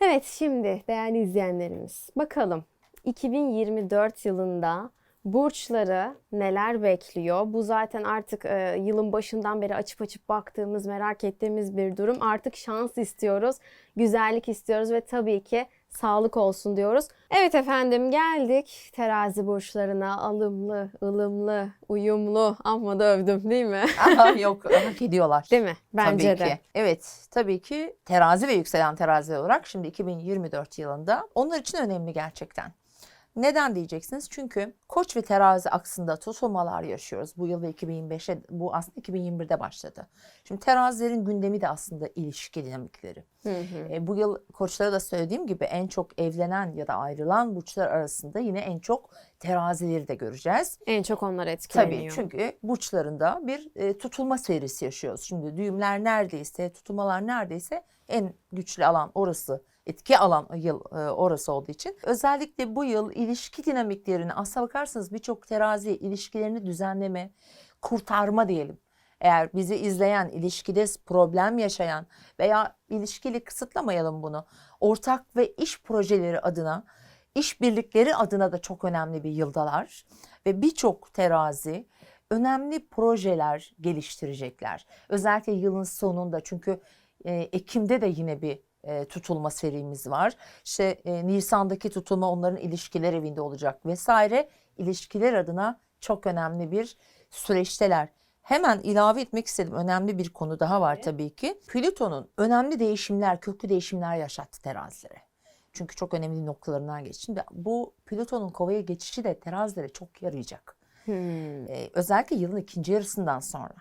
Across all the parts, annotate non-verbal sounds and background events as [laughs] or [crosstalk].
Evet şimdi değerli izleyenlerimiz bakalım 2024 yılında burçları neler bekliyor? Bu zaten artık e, yılın başından beri açıp açıp baktığımız, merak ettiğimiz bir durum. Artık şans istiyoruz, güzellik istiyoruz ve tabii ki sağlık olsun diyoruz. Evet efendim geldik terazi burçlarına alımlı, ılımlı, uyumlu amma da övdüm değil mi? [laughs] Aha, Yok hak ediyorlar. değil mi? Bence tabii de. ki. Evet tabii ki terazi ve yükselen terazi olarak şimdi 2024 yılında onlar için önemli gerçekten. Neden diyeceksiniz? Çünkü Koç ve terazi aksında tutulmalar yaşıyoruz. Bu yıl ve 2025'e bu aslında 2021'de başladı. Şimdi terazilerin gündemi de aslında ilişki dinamikleri. Hı hı. E, bu yıl koçlara da söylediğim gibi en çok evlenen ya da ayrılan burçlar arasında yine en çok terazileri de göreceğiz. En çok onlar etkileniyor. Tabii çünkü burçlarında bir e, tutulma serisi yaşıyoruz. Şimdi düğümler neredeyse, tutulmalar neredeyse en güçlü alan orası. Etki alan yıl e, orası olduğu için. Özellikle bu yıl ilişki dinamiklerini aslına bakarsanız birçok terazi ilişkilerini düzenleme, kurtarma diyelim. Eğer bizi izleyen, ilişkide problem yaşayan veya ilişkili kısıtlamayalım bunu. Ortak ve iş projeleri adına, iş birlikleri adına da çok önemli bir yıldalar. Ve birçok terazi önemli projeler geliştirecekler. Özellikle yılın sonunda çünkü e, Ekim'de de yine bir e, tutulma serimiz var. İşte e, Nisan'daki tutulma onların ilişkiler evinde olacak vesaire. İlişkiler adına çok önemli bir süreçteler. Hemen ilave etmek istediğim önemli bir konu daha var tabii ki. Plüton'un önemli değişimler, köklü değişimler yaşattı terazilere. Çünkü çok önemli noktalarından geçti. Şimdi bu Plüton'un kovaya geçişi de terazilere çok yarayacak. Hmm. Ee, özellikle yılın ikinci yarısından sonra.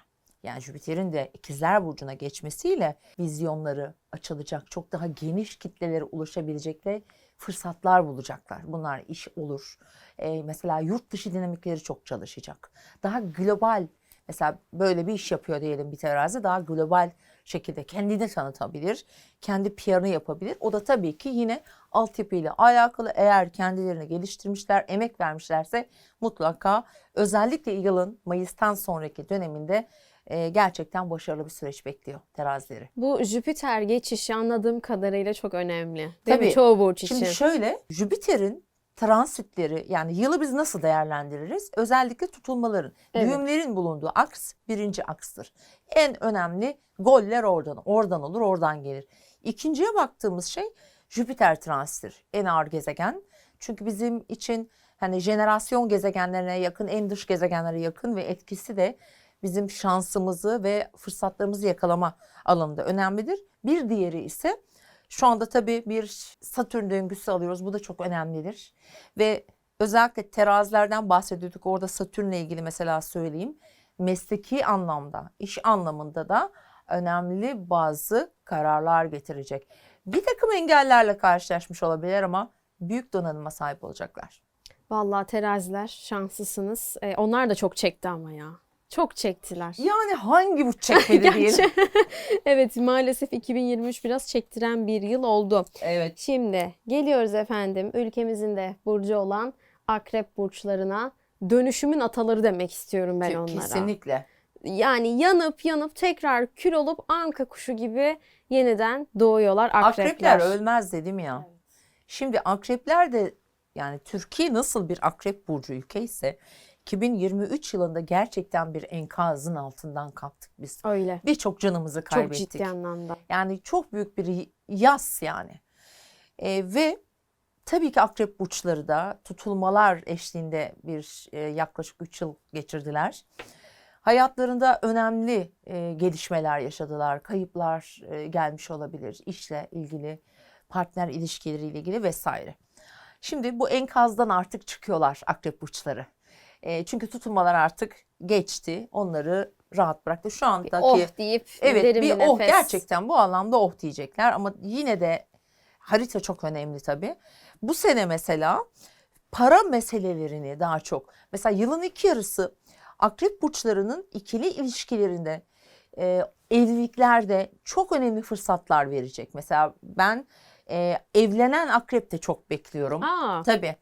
Yani Jüpiter'in de ikizler burcuna geçmesiyle vizyonları açılacak. Çok daha geniş kitlelere ulaşabilecekleri fırsatlar bulacaklar. Bunlar iş olur. Ee, mesela yurt dışı dinamikleri çok çalışacak. Daha global mesela böyle bir iş yapıyor diyelim bir terazi daha global şekilde kendini tanıtabilir. Kendi PR'ını yapabilir. O da tabii ki yine altyapıyla alakalı eğer kendilerini geliştirmişler, emek vermişlerse mutlaka özellikle yılın Mayıs'tan sonraki döneminde e, gerçekten başarılı bir süreç bekliyor terazileri. Bu Jüpiter geçişi anladığım kadarıyla çok önemli. Değil Tabii. mi? Çoğu burç için. Şimdi şöyle Jüpiter'in transitleri yani yılı biz nasıl değerlendiririz? Özellikle tutulmaların, Evet. düğümlerin bulunduğu aks birinci akstır. En önemli goller oradan, oradan olur, oradan gelir. İkinciye baktığımız şey Jüpiter transittir. En ağır gezegen. Çünkü bizim için hani jenerasyon gezegenlerine yakın, en dış gezegenlere yakın ve etkisi de bizim şansımızı ve fırsatlarımızı yakalama alanında önemlidir. Bir diğeri ise şu anda tabii bir Satürn döngüsü alıyoruz. Bu da çok önemlidir. Ve özellikle terazilerden bahsediyorduk. Orada Satürn'le ilgili mesela söyleyeyim. Mesleki anlamda, iş anlamında da önemli bazı kararlar getirecek. Bir takım engellerle karşılaşmış olabilir ama büyük donanıma sahip olacaklar. Vallahi teraziler şanslısınız. Ee, onlar da çok çekti ama ya. Çok çektiler. Yani hangi bu çekmedi [laughs] diyelim. [laughs] Evet maalesef 2023 biraz çektiren bir yıl oldu. Evet. Şimdi geliyoruz efendim ülkemizin de burcu olan akrep burçlarına. Dönüşümün ataları demek istiyorum ben onlara. Kesinlikle. Yani yanıp yanıp tekrar kül olup anka kuşu gibi yeniden doğuyorlar akrepler. Akrepler ölmez dedim ya. Şimdi akrepler de yani Türkiye nasıl bir akrep burcu ülke ise 2023 yılında gerçekten bir enkazın altından kalktık biz. Öyle. Birçok canımızı Çok kaybettik. ciddi anlamda. Yani çok büyük bir yas yani. Ee, ve tabii ki akrep burçları da tutulmalar eşliğinde bir e, yaklaşık 3 yıl geçirdiler. Hayatlarında önemli e, gelişmeler yaşadılar. Kayıplar e, gelmiş olabilir. işle ilgili, partner ilişkileriyle ilgili vesaire. Şimdi bu enkazdan artık çıkıyorlar akrep burçları. E, çünkü tutulmalar artık geçti. Onları rahat bıraktı. Şu andaki Oh deyip Evet derin bir bir oh nefes. gerçekten bu anlamda oh diyecekler ama yine de harita çok önemli tabii. Bu sene mesela para meselelerini daha çok mesela yılın iki yarısı akrep burçlarının ikili ilişkilerinde e, evliliklerde çok önemli fırsatlar verecek. Mesela ben e, evlenen akrep de çok bekliyorum. Aa, Tabii.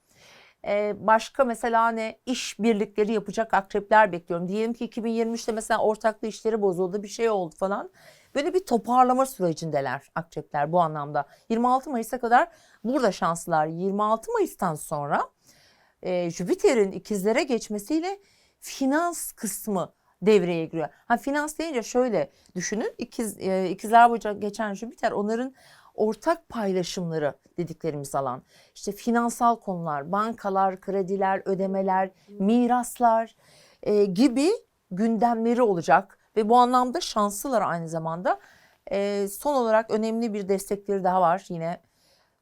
Ee, başka mesela ne iş birlikleri yapacak akrepler bekliyorum. Diyelim ki 2023'te mesela ortaklı işleri bozuldu bir şey oldu falan. Böyle bir toparlama sürecindeler akrepler bu anlamda. 26 Mayıs'a kadar burada şanslılar. 26 Mayıs'tan sonra e, Jüpiter'in ikizlere geçmesiyle finans kısmı devreye giriyor. Ha finans deyince şöyle düşünün. İkiz, e, ikizler boyunca geçen Jüpiter onların ortak paylaşımları dediklerimiz alan. İşte finansal konular, bankalar, krediler, ödemeler, miraslar e, gibi gündemleri olacak ve bu anlamda şanslılar aynı zamanda. E, son olarak önemli bir destekleri daha var yine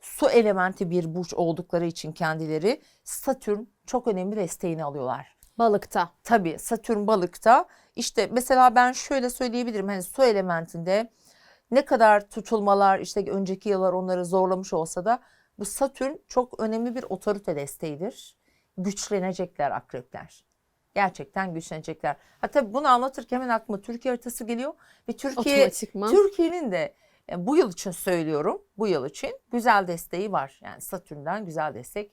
su elementi bir burç oldukları için kendileri Satürn çok önemli desteğini alıyorlar. Balıkta. Tabii Satürn balıkta işte mesela ben şöyle söyleyebilirim hani su elementinde ne kadar tutulmalar işte önceki yıllar onları zorlamış olsa da bu Satürn çok önemli bir otorite desteğidir. Güçlenecekler akrepler. Gerçekten güçlenecekler. Ha tabii bunu anlatırken hemen aklıma Türkiye haritası geliyor ve Türkiye. Türkiye'nin de e, bu yıl için söylüyorum. Bu yıl için güzel desteği var. Yani Satürn'den güzel destek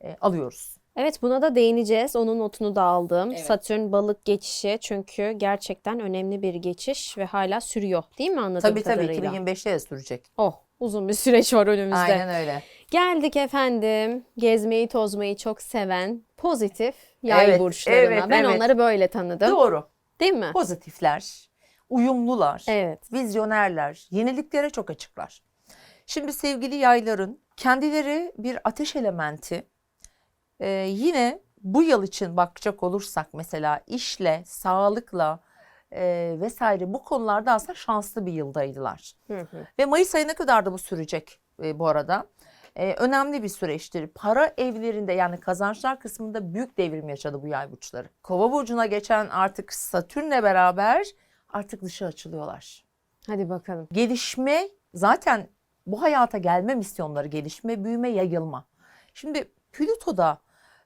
e, alıyoruz. Evet buna da değineceğiz. Onun notunu da aldım. Evet. Satürn balık geçişi çünkü gerçekten önemli bir geçiş ve hala sürüyor değil mi anladığım Tabii tabii kadarıyla? 2025'te de sürecek. Oh uzun bir süreç var önümüzde. Aynen öyle. Geldik efendim gezmeyi tozmayı çok seven pozitif yay Evet, burçlarına. evet, ben evet. onları böyle tanıdım. Doğru. Değil mi? Pozitifler, uyumlular, Evet. vizyonerler, yeniliklere çok açıklar. Şimdi sevgili yayların kendileri bir ateş elementi. Ee, yine bu yıl için bakacak olursak mesela işle, sağlıkla e, vesaire bu konularda aslında şanslı bir yıldaydılar. Hı hı. Ve Mayıs ayına kadar da bu sürecek e, bu arada. E, önemli bir süreçtir. Para evlerinde yani kazançlar kısmında büyük devrim yaşadı bu yay burçları. Kova burcuna geçen artık Satürn'le beraber artık dışa açılıyorlar. Hadi bakalım. Gelişme zaten bu hayata gelme misyonları gelişme, büyüme, yayılma. Şimdi Plüto da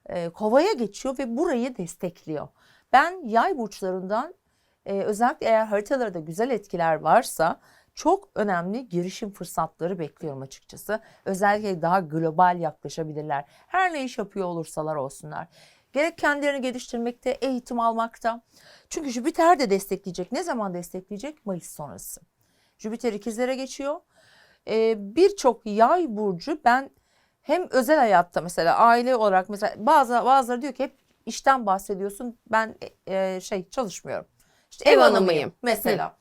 e, kovaya geçiyor ve burayı destekliyor. Ben yay burçlarından e, özellikle eğer haritalarda güzel etkiler varsa çok önemli girişim fırsatları bekliyorum açıkçası. Özellikle daha global yaklaşabilirler. Her ne iş yapıyor olursalar olsunlar. Gerek kendilerini geliştirmekte, eğitim almakta. Çünkü Jüpiter de destekleyecek. Ne zaman destekleyecek? Mayıs sonrası. Jüpiter ikizlere geçiyor. Ee, Birçok yay burcu ben hem özel hayatta mesela aile olarak mesela bazı bazıları diyor ki hep işten bahsediyorsun. Ben e, şey çalışmıyorum. İşte Ev ev, hanımıyım. mesela.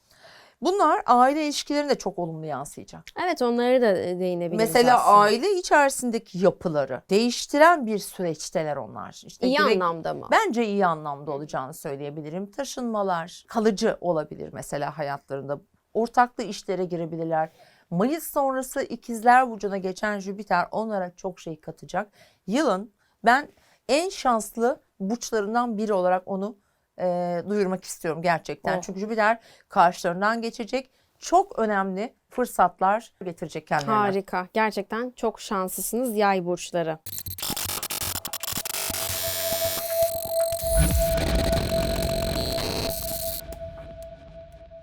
Bunlar aile ilişkilerine de çok olumlu yansıyacak. Evet onları da değinebiliriz Mesela aslında. aile içerisindeki yapıları değiştiren bir süreçteler onlar. İşte İyi direkt- anlamda mı? Bence iyi anlamda olacağını söyleyebilirim. Taşınmalar kalıcı olabilir mesela hayatlarında. Ortaklı işlere girebilirler. Mayıs sonrası ikizler burcuna geçen Jüpiter onlara çok şey katacak. Yılın ben en şanslı burçlarından biri olarak onu e, duyurmak istiyorum gerçekten. Oh. Çünkü Jüpiter karşılarından geçecek. Çok önemli fırsatlar getirecek kendilerine. Harika. Gerçekten çok şanslısınız yay burçları.